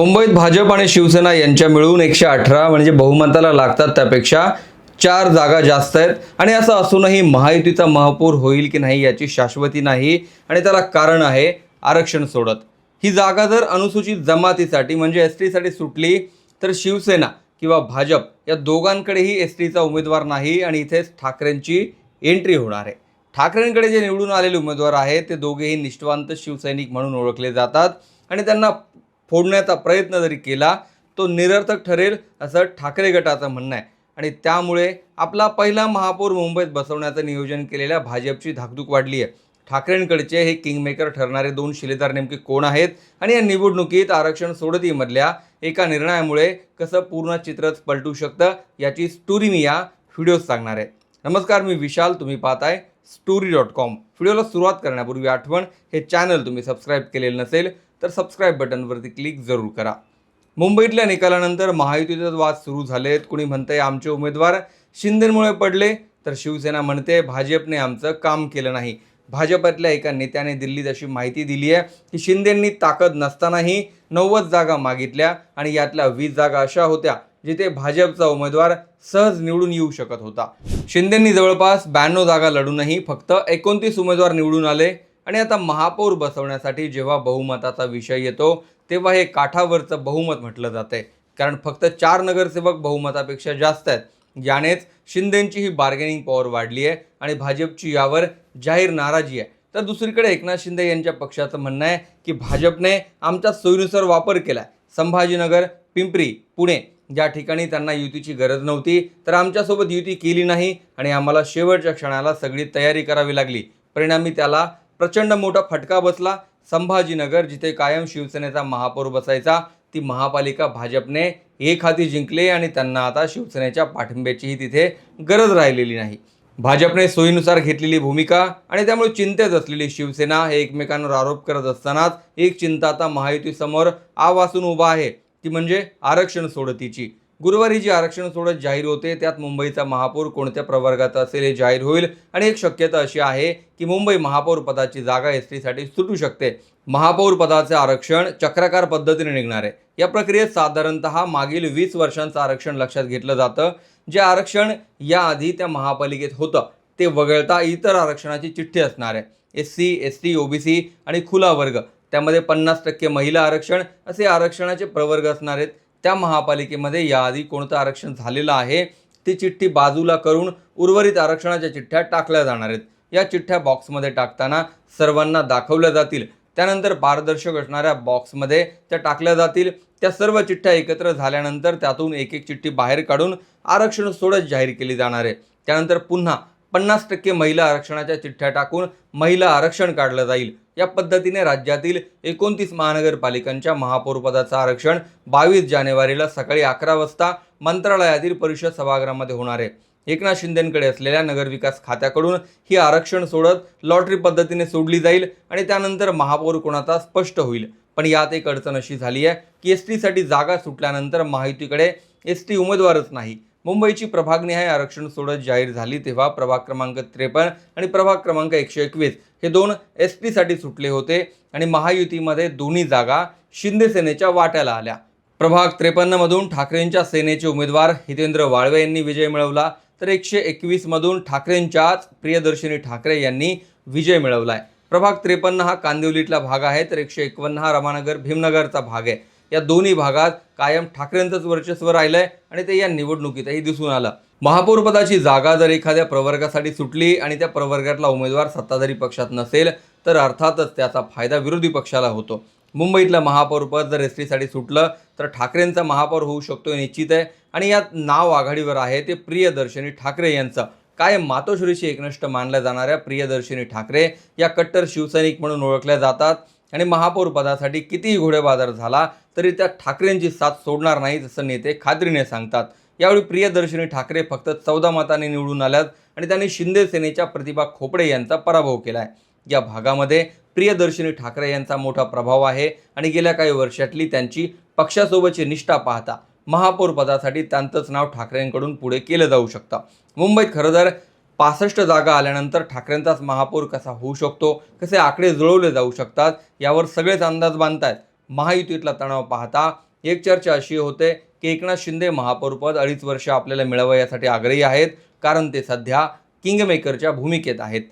मुंबईत भाजप आणि शिवसेना यांच्या मिळून एकशे अठरा म्हणजे बहुमताला लागतात त्यापेक्षा चार जागा जास्त आहेत. आणि असं असूनही महायुतीचा महापौर होईल की नाही याची शाश्वती नाही आणि त्याला कारण आहे आरक्षण सोडत. ही जागा जर अनुसूचित जमातीसाठी म्हणजे एस टीसाठी सुटली तर शिवसेना किंवा भाजप या दोघांकडेही एस टीचा उमेदवार नाही आणि इथेच ठाकरेंची एंट्री होणार आहे. ठाकरेंकडे जे निवडून आलेले उमेदवार आहेत ते दोघेही निष्ठवांत शिवसैनिक म्हणून ओळखले जातात आणि त्यांना फोडण्याचा प्रयत्न जरी केला तो निरर्थक ठरेल असं ठाकरे गटाचं म्हणणं आहे. आणि त्यामुळे आपला पहिला महापौर मुंबईत बसवण्याचं नियोजन केलेल्या भाजपची धाकधूक वाढली आहे. ठाकरेंकडचे हे किंगमेकर ठरणारे दोन शिलेदार नेमके कोण आहेत? आणि या निवडणुकीत आरक्षण सोडतीमधल्या एका निर्णयामुळे कसं पूर्ण चित्रच पलटू शकतं याची स्टोरी मी या व्हिडिओत सांगणार आहे. नमस्कार मी विशाल. तुम्ही पाहताय स्टोरी डॉट कॉम व्हिडिओला सुरुवात करण्यापूर्वी आठवण हे चॅनल तुम्ही सबस्क्राईब केलेलं नसेल तर सबस्क्राईब बटनवरती क्लिक जरूर करा. मुंबईतल्या निकालानंतर महायुतीचे वाद सुरू झालेत. कुणी म्हणतंय आमचे उमेदवार शिंदेमुळे पडले तर शिवसेना म्हणते भाजपने आमचं काम केलं नाही. भाजपातल्या एका नेत्याने दिल्लीत अशी माहिती दिली आहे की शिंदेंनी ताकद नसतानाही नव्वद जागा मागितल्या आणि यातल्या वीस जागा अशा होत्या जिथे भाजपचा उमेदवार सहज निवडून येऊ शकत होता. शिंदेंनी जवळपास ब्याण्णव जागा लढूनही फक्त एकोणतीस उमेदवार निवडून आले. आणि आता महापौर बसवण्यासाठी जेव्हा बहुमताचा विषय येतो तेव्हा हे काठावरचं बहुमत म्हटलं जाते. कारण फक्त चार नगरसेवक बहुमतापेक्षा जास्त आहेत. यानेच शिंदेंची ही बार्गेनिंग पॉवर वाढली आहे आणि भाजपची यावर जाहीर नाराजी आहे. तर दुसरीकडे एकनाथ शिंदे यांच्या पक्षाचं म्हणणं आहे की भाजपने आमच्या सोयीनुसार वापर केला संभाजीनगर पिंपरी पुणे ज्या ठिकाणी त्यांना युतीची गरज नव्हती. तर आमच्यासोबत युती केली नाही आणि आम्हाला शेवटच्या क्षणाला सगळी तयारी करावी लागली. परिणामी त्याला प्रचंड मोठा फटका बसला. संभाजीनगर जिथे कायम शिवसेनेचा महापौर बसायचा ती महापालिका भाजपने एक हाती जिंकले आणि त्यांना आता शिवसेनेच्या पाठिंब्याचीही तिथे गरज राहिलेली नाही. भाजपने सोयीनुसार घेतलेली भूमिका आणि त्यामुळे चिंतेत असलेली शिवसेना हे एकमेकांवर आरोप करत असतानाच एक चिंता आता महायुतीसमोर आवासून उभा आहे. ती म्हणजे आरक्षण सोडतीची. गुरुवारी जी आरक्षण सोडत जाहीर होते त्यात मुंबईचा महापौर कोणत्या प्रवर्गात असेल हे जाहीर होईल. आणि एक शक्यता अशी आहे की मुंबई महापौर पदाची जागा एस टीसाठी सुटू शकते. महापौर पदाचे आरक्षण चक्राकार पद्धतीने निघणार आहे. या प्रक्रियेत साधारणतः मागील वीस वर्षांचं आरक्षण लक्षात घेतलं जातं. जे आरक्षण याआधी त्या महापालिकेत होतं ते वगळता इतर आरक्षणाची चिठ्ठी असणार आहे. S C S T OBC आणि खुला वर्ग त्यामध्ये पन्नास टक्के महिला आरक्षण असे आरक्षणाचे प्रवर्ग असणार आहेत. त्या महापालिकेमध्ये याआधी कोणतं आरक्षण झालेलं आहे ती चिठ्ठी बाजूला करून उर्वरित आरक्षणाच्या चिठ्ठ्या टाकल्या जाणार आहेत. या चिठ्ठ्या बॉक्समध्ये टाकताना सर्वांना दाखवल्या जातील. त्यानंतर पारदर्शक असणाऱ्या बॉक्समध्ये त्या टाकल्या जातील. त्या सर्व चिठ्ठ्या एकत्र झाल्यानंतर त्यातून एक एक चिठ्ठी बाहेर काढून आरक्षण सोडत जाहीर केली जाणार आहे. त्यानंतर पुन्हा पन्नास टक्के महिला आरक्षणाच्या चिठ्ठ्या टाकून महिला आरक्षण काढलं जाईल. या पद्धतीने राज्यातील एकोणतीस महानगरपालिकांच्या महापौरपदाचं आरक्षण बावीस जानेवारीला सकाळी अकरा वाजता मंत्रालयातील परिषद सभागृहामध्ये होणार आहे. एकनाथ शिंदेंकडे असलेल्या नगरविकास खात्याकडून ही आरक्षण सोडत लॉटरी पद्धतीने सोडली जाईल आणि त्यानंतर महापौर कोणाचा स्पष्ट होईल. पण यात एक अडचण अशी झाली आहे की एस टीसाठी जागा सुटल्यानंतर महायुतीकडे एस टी उमेदवारच नाही. मुंबईची प्रभागनिहाय आरक्षण सोडत जाहीर झाली तेव्हा प्रभाग क्रमांक त्रेपन्न आणि प्रभाग क्रमांक एकशे एकवीस हे दोन एस टीसाठी सुटले होते आणि महायुतीमध्ये दोन्ही जागा शिंदे सेनेच्या वाट्याला आल्या. प्रभाग त्रेपन्नमधून ठाकरेंच्या सेनेचे उमेदवार हितेंद्र वाळवे यांनी विजय मिळवला तर एकशे एकवीसमधून ठाकरेंच्याच प्रियदर्शिनी ठाकरे यांनी विजय मिळवला आहे प्रभाग त्रेपन्न हा कांदिवलीतला भाग आहे तर एकशे एकवन्न हा रमानगर भीमनगरचा भाग आहे. या दोन्ही भागात कायम ठाकरेंचंच वर्चस्व राहिलं आहे आणि ते या निवडणुकीतही दिसून आलं. महापौरपदाची जागा जर एखाद्या प्रवर्गासाठी सुटली आणि त्या प्रवर्गातला उमेदवार सत्ताधारी पक्षात नसेल तर अर्थातच त्याचा फायदा विरोधी पक्षाला होतो. मुंबईतलं महापौरपद जर एस टीसाठी सुटलं तर ठाकरेंचा महापौर होऊ शकतो निश्चित आहे. आणि यात नाव आघाडीवर आहे ते प्रियदर्शनी ठाकरे यांचं. कायम मातोश्रीशी एकनिष्ठ मानल्या जाणाऱ्या प्रियदर्शिनी ठाकरे या कट्टर शिवसैनिक म्हणून ओळखल्या जातात. आणि महापौर पदासाठी कितीही घोडेबाजार झाला तरी त्या ठाकरेंची साथ सोडणार नाहीत असं नेते खात्रीने सांगतात. यावेळी प्रियदर्शिनी ठाकरे फक्त चौदा मतांनी निवडून आल्यात आणि त्यांनी शिंदे सेनेच्या प्रतिभा खोपडे यांचा पराभव केला आहे या भागामध्ये प्रियदर्शिनी ठाकरे यांचा मोठा प्रभाव आहे आणि गेल्या काही वर्षातली त्यांची पक्षासोबतची निष्ठा पाहता महापौर पदासाठी त्यांचंच नाव ठाकरेंकडून पुढे केलं जाऊ शकतं. मुंबईत खरं तर पासष्ट जागा आल्यानंतर ठाकरेंचाच महापौर कसा होऊ शकतो? कसे आकडे जुळवले जाऊ शकतात? यावर सगळेच अंदाज बांधतायत. महायुतीतला तणाव पाहता एक चर्चा अशी होते की एकनाथ शिंदे महापौरपद अडीच वर्ष आपल्याला मिळावं यासाठी आग्रही आहेत. कारण ते सध्या किंगमेकरच्या भूमिकेत आहेत.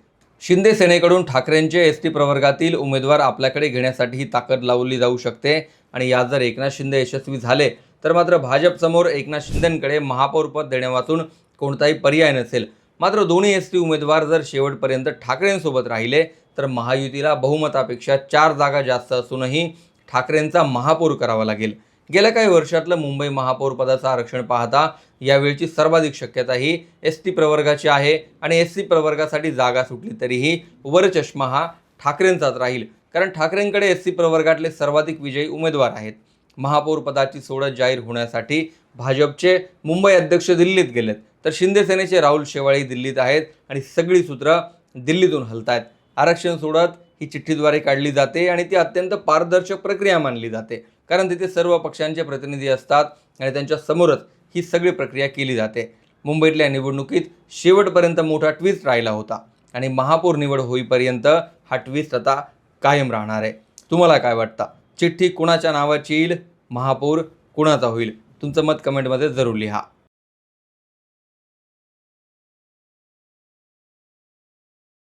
शिंदे सेनेकडून ठाकरेंचे एस टी प्रवर्गातील उमेदवार आपल्याकडे घेण्यासाठी ही ताकद लावली जाऊ शकते. आणि यात जर एकनाथ शिंदे यशस्वी झाले तर मात्र भाजपसमोर एकनाथ शिंदेंकडे महापौरपद देण्यावाचून कोणताही पर्याय नसेल. मात्र दोन्ही एस टी उमेदवार जर शेवटपर्यंत ठाकरेंसोबत राहिले तर महायुतीला बहुमतापेक्षा चार जागा जास्त असूनही ठाकरेंचा महापौर करावा लागेल. गेल्या काही वर्षातलं मुंबई महापौरपदाचं आरक्षण पाहता यावेळची सर्वाधिक शक्यता ही एस टी प्रवर्गाची आहे आणि एस सी प्रवर्गासाठी जागा सुटली तरीही वरचष्मा हा ठाकरेंचाच राहील. कारण ठाकरेंकडे एस सी प्रवर्गातले सर्वाधिक विजयी उमेदवार आहेत. महापौरपदाची सोडत जाहीर होण्यासाठी भाजपचे मुंबई अध्यक्ष दिल्लीत गेलेत. तर शिंदे सेनेचे राहुल शेवाळे दिल्लीत आहेत आणि सगळी सूत्रं दिल्लीतून हलतायत. आरक्षण सोडत ही चिठ्ठीद्वारे काढली जाते आणि ती अत्यंत पारदर्शक प्रक्रिया मानली जाते. कारण तिथे सर्व पक्षांचे प्रतिनिधी असतात आणि त्यांच्या समोरच ही सगळी प्रक्रिया केली जाते. मुंबईतल्या निवडणुकीत शेवटपर्यंत मोठा ट्विस्ट राहिला होता आणि महापौर निवड होईपर्यंत हा ट्विस्ट आता कायम राहणार आहे. तुम्हाला काय वाटतं? चिठ्ठी कुणाच्या नावाची येईल? महापौर कुणाचा होईल? तुमचं मत कमेंटमध्ये जरूर लिहा.